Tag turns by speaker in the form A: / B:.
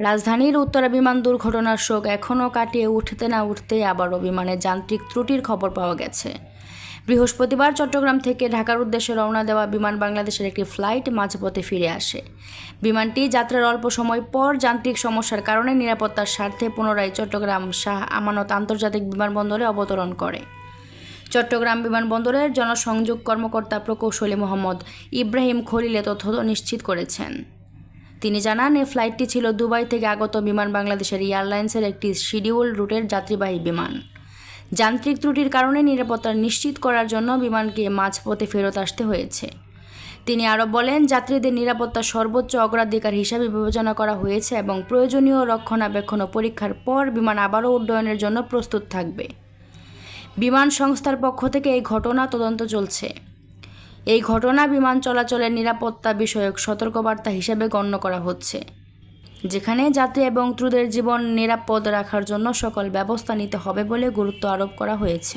A: রাজধানীর উত্তরা বিমান দুর্ঘটনার শোক এখনও কাটিয়ে উঠতে না উঠতেই আবারও বিমানের যান্ত্রিক ত্রুটির খবর পাওয়া গেছে। বৃহস্পতিবার চট্টগ্রাম থেকে ঢাকার উদ্দেশ্যে রওনা দেওয়া বিমান বাংলাদেশের একটি ফ্লাইট মাঝপথে ফিরে আসে। বিমানটি যাত্রার অল্প সময় পর যান্ত্রিক সমস্যার কারণে নিরাপত্তার স্বার্থে পুনরায় চট্টগ্রাম শাহ আমানত আন্তর্জাতিক বিমানবন্দরে অবতরণ করে। চট্টগ্রাম বিমানবন্দরের জনসংযোগ কর্মকর্তা প্রকৌশলী মোহাম্মদ ইব্রাহিম খলিলে তথ্য নিশ্চিত করেছেন। তিনি জানান এই ফ্লাইটটি ছিল দুবাই থেকে আগত বিমান বাংলাদেশের এয়ারলাইন্সের একটি শিডিউল রুটের যাত্রীবাহী বিমান। যান্ত্রিক ত্রুটির কারণে নিরাপত্তা নিশ্চিত করার জন্য বিমানকে মাঝপথে ফেরত আসতে হয়েছে। তিনি আরও বলেন, যাত্রীদের নিরাপত্তা সর্বোচ্চ অগ্রাধিকার হিসাবে বিবেচনা করা হয়েছে এবং প্রয়োজনীয় রক্ষণাবেক্ষণ ও পরীক্ষার পর বিমান আবারও উড্ডয়নের জন্য প্রস্তুত থাকবে। বিমান সংস্থার পক্ষ থেকে এই ঘটনা তদন্ত চলছে। এই ঘটনা বিমান চলাচলের নিরাপত্তা বিষয়ক সতর্কবার্তা হিসেবে গণ্য করা হচ্ছে, যেখানে যাত্রী এবং ক্রুদের জীবন নিরাপদ রাখার জন্য সকল ব্যবস্থা নিতে হবে বলে গুরুত্ব আরোপ করা হয়েছে।